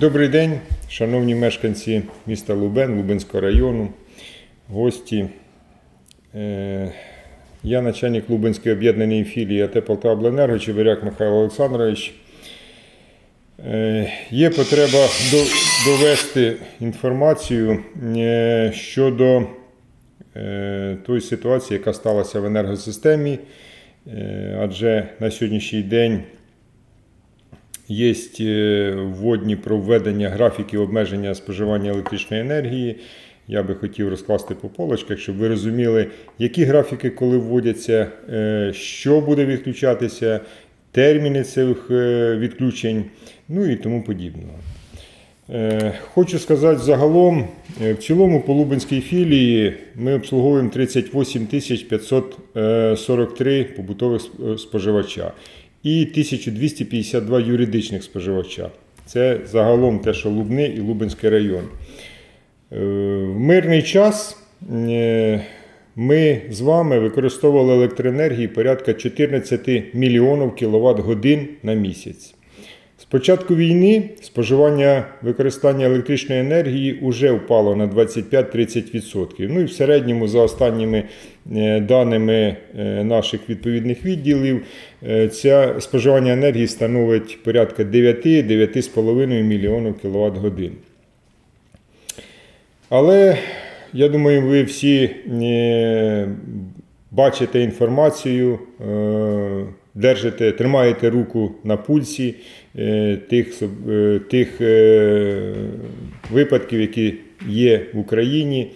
Добрий день, шановні мешканці міста Лубен, Лубенського району, гості. Е, Я начальник Лубенської об'єднаної філії АТ Полтавобленерго Чебиряк Михайло Олександрович. Е, Є потреба довести інформацію е, щодо тої ситуації, яка сталася в енергосистемі, адже на сьогоднішній день Є е, вводні про введення графіків обмеження споживання електричної енергії. Я би хотів розкласти по полочках, щоб ви розуміли, які графіки, коли вводяться, е, що буде відключатися, терміни цих е, відключень, ну і тому подібного. Е, Хочу сказати загалом, е, в цілому по Лубенській філії ми обслуговуємо 38 543 побутових сп- споживача і 1252 юридичних споживача. Це загалом те, що Лубни і Лубенський район. Е, В мирний час е, ми з вами використовували електроенергії порядка 14 мільйонів кіловат годин на місяць. З початку війни споживання використання електричної енергії вже впало на 25-30%. Ну і в середньому, за останніми е, даними е, наших відповідних відділів, це споживання енергії становить порядка 9-9,5 мільйонів кВт годин. Але я думаю, ви всі е, бачите інформацію, держите, тримаєте руку на пульсі е, тих, е, тих е, випадків, які є в Україні,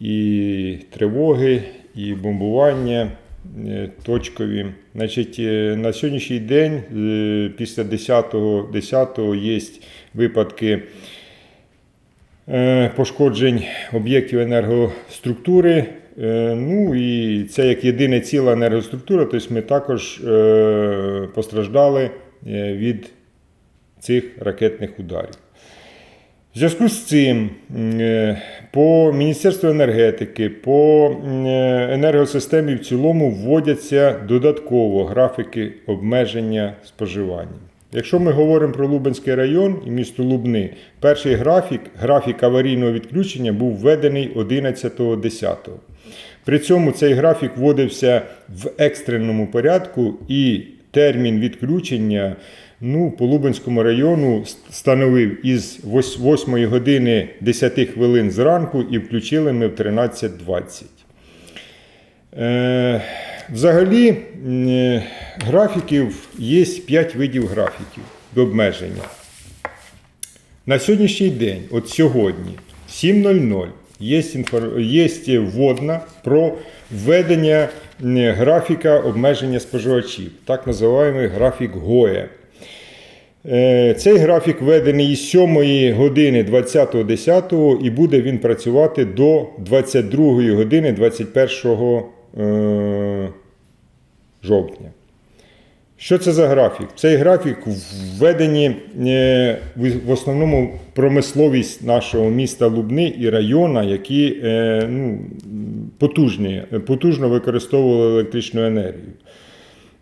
і тривоги, і бомбування. Точкові. Значить, на сьогоднішній день, після 10-го 10 є випадки пошкоджень об'єктів енергоструктури. Е, Ну і це як єдине ціла енергоструктура, тобто ми також е, постраждали е, від цих ракетних ударів. В зв'язку з цим по Міністерству енергетики, по енергосистемі в цілому вводяться додатково графіки обмеження споживання. Якщо ми говоримо про Лубенський район і місто Лубни, перший графік, графік аварійного відключення був введений 11.10. При цьому цей графік вводився в екстреному порядку і термін відключення ну, по Лубенському району становив із 8 години 10 хвилин зранку і включили ми в 13.20. Е, взагалі, е, графіків є 5 видів графіків до обмеження. На сьогоднішній день, от сьогодні, в 7.00, є, є вводна про введення графіка обмеження споживачів, так називаємо графік ГОЕ. Цей графік введений із 7 години 20.10 і буде він працювати до 22 години 21 е, жовтня. Що це за графік? Цей графік введені е, в основному промисловість нашого міста Лубни і району, які е, ну, потужні, потужно використовували електричну енергію.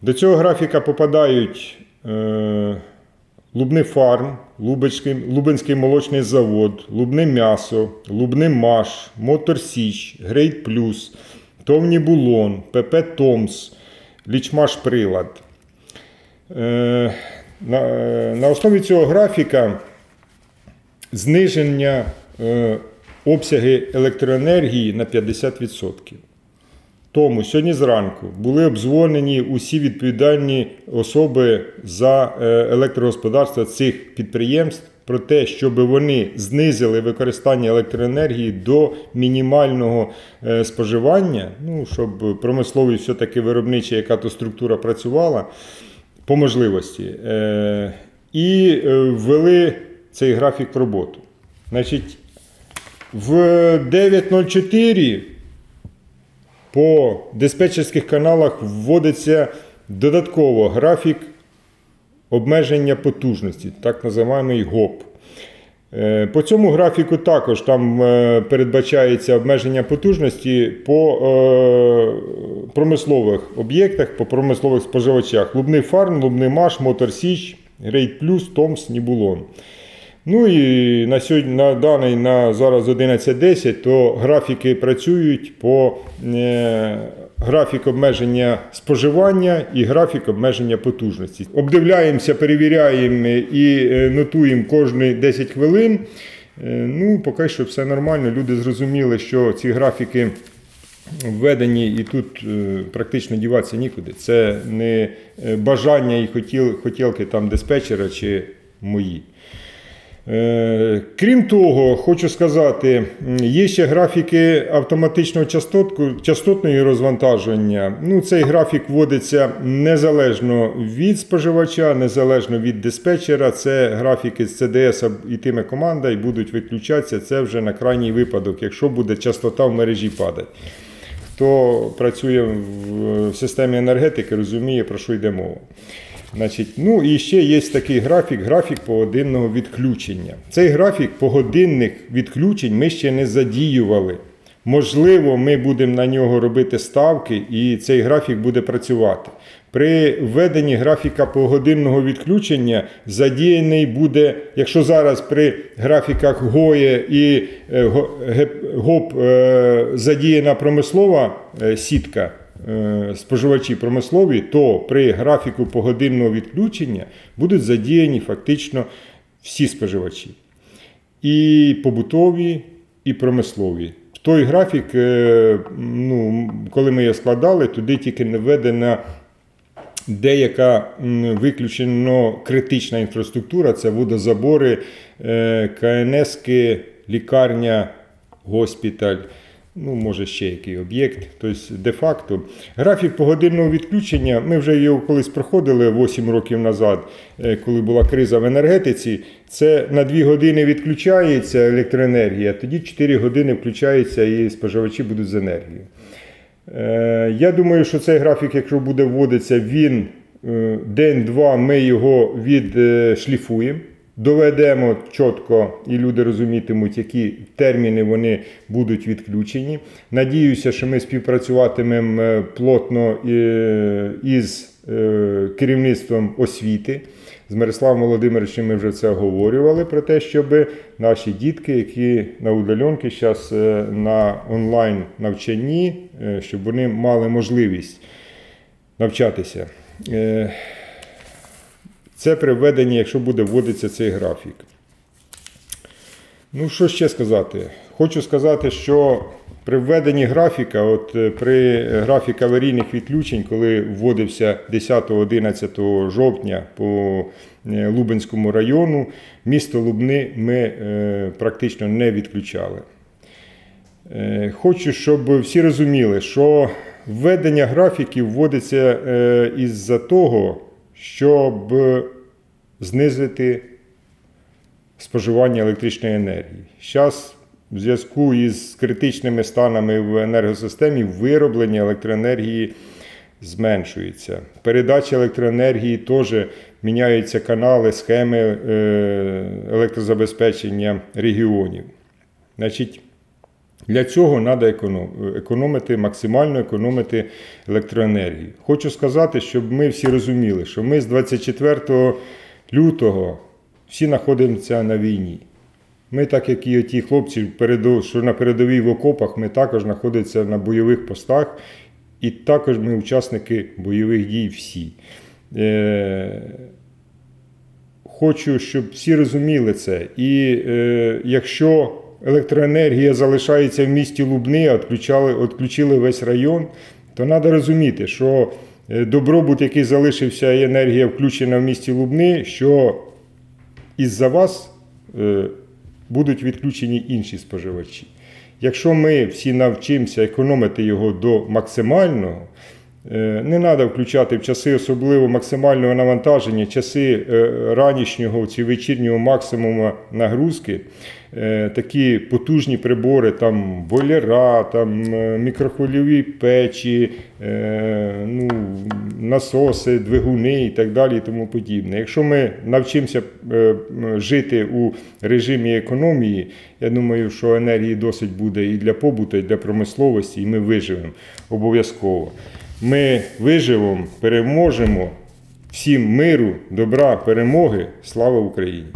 До цього графіка попадають е, Лубний фарм, Лубенський, Лубенський молочний завод, Лубне м'ясо, Лубний маш, Мотор Січ, Грейд Плюс, Товні Булон, ПП Томс, Лічмаш Прилад. Е, на, основі цього графіка зниження е, обсяги електроенергії на 50%. Тому сьогодні зранку були обдзвонені усі відповідальні особи за е, електрогосподарство цих підприємств про те, щоб вони знизили використання електроенергії до мінімального споживання, ну, щоб промисловість все-таки виробнича, яка то структура працювала по можливості. Е, І е, ввели цей графік роботу. Значить, в 9.04 по диспетчерських каналах вводиться додатково графік обмеження потужності, так називаємо ГОП. Е, По цьому графіку також там е, передбачається обмеження потужності по е, промислових об'єктах, по промислових споживачах. Лубний фарм, Лубний маш, Мотор Січ, Рейд Плюс, Томс, Нібулон. Ну і на сьогодні на даний на зараз 11.10, то графіки працюють по е, графік обмеження споживання і графік обмеження потужності. Обдивляємося, перевіряємо і е, нотуємо кожні 10 хвилин. Е, ну, поки що все нормально. Люди зрозуміли, що ці графіки введені і тут е, практично діватися нікуди. Це не е, бажання і хотіл, хотілки там диспетчера чи мої. Е, Крім того, хочу сказати, є ще графіки автоматичного частотку, частотного розвантаження. Ну, цей графік вводиться незалежно від споживача, незалежно від диспетчера. Це графіки з CDS йтиме команда і будуть виключатися. Це вже на крайній випадок, якщо буде частота в мережі падати. Хто працює в системі енергетики, розуміє, про що йде мова. Значить, ну і ще є такий графік, графік погодинного відключення. Цей графік погодинних відключень ми ще не задіювали. Можливо, ми будемо на нього робити ставки, і цей графік буде працювати. При введенні графіка погодинного відключення задіяний буде, якщо зараз при графіках ГОЄ і е, ГОП е, задіяна промислова е, сітка, споживачі промислові, то при графіку погодинного відключення будуть задіяні фактично всі споживачі. І побутові, і промислові. В той графік, ну, коли ми його складали, туди тільки не введена деяка виключено критична інфраструктура це водозабори, е, КНСки, лікарня, госпіталь. Ну, може, ще який об'єкт. Тобто, де-факто, графік погодинного відключення, ми вже його колись проходили 8 років назад, е, коли була криза в енергетиці. Це на 2 години відключається електроенергія, тоді 4 години включається і споживачі будуть з енергією. Е, Я думаю, що цей графік, якщо буде вводитися, він е, день-два ми його відшліфуємо, доведемо чітко, і люди розумітимуть, які терміни вони будуть відключені. Надіюся, що ми співпрацюватимемо е, плотно із керівництвом освіти. З Мирославом Володимировичем ми вже це оговорювали про те, щоб наші дітки, які на удаленки зараз на онлайн навчанні, е, щоб вони мали можливість навчатися. Е, Це при введенні, якщо буде вводитися цей графік. Ну, що ще сказати? Хочу сказати, що при введенні графіка, от е, при графік аварійних відключень, коли вводився 10-11 жовтня по е, Лубенському району, місто Лубни ми е, практично не відключали. Хочу, щоб всі розуміли, що введення графіків вводиться із-за того, щоб знизити споживання електричної енергії. Зараз в зв'язку із критичними станами в енергосистемі вироблення електроенергії зменшується. Передача електроенергії теж міняються канали, схеми е, електрозабезпечення регіонів. Значить, для цього треба економити, максимально економити електроенергію. Хочу сказати, щоб ми всі розуміли, що ми з 24 лютого всі знаходимося на війні. Ми, так як і ті хлопці, що на передовій в окопах, ми також знаходимося на бойових постах, і також ми учасники бойових дій всі. Е, Хочу, щоб всі розуміли це. І е, якщо електроенергія залишається в місті Лубни, відключали, відключили весь район, то треба розуміти, що е, добробут, який залишився, і енергія включена в місті Лубни, що із-за вас е, будуть відключені інші споживачі. Якщо ми всі навчимося економити його до максимального, не треба включати в часи особливо максимального навантаження, часи е, ранішнього чи вечірнього максимуму нагрузки, е, такі потужні прибори, там бойлера, там е, мікрохвильові печі, е, ну, насоси, двигуни і так далі і тому подібне. Якщо ми навчимося е, жити у режимі економії, я думаю, що енергії досить буде і для побуту, і для промисловості, і ми виживемо обов'язково. Ми виживемо, переможемо. Всім миру, добра, перемоги. Слава Україні!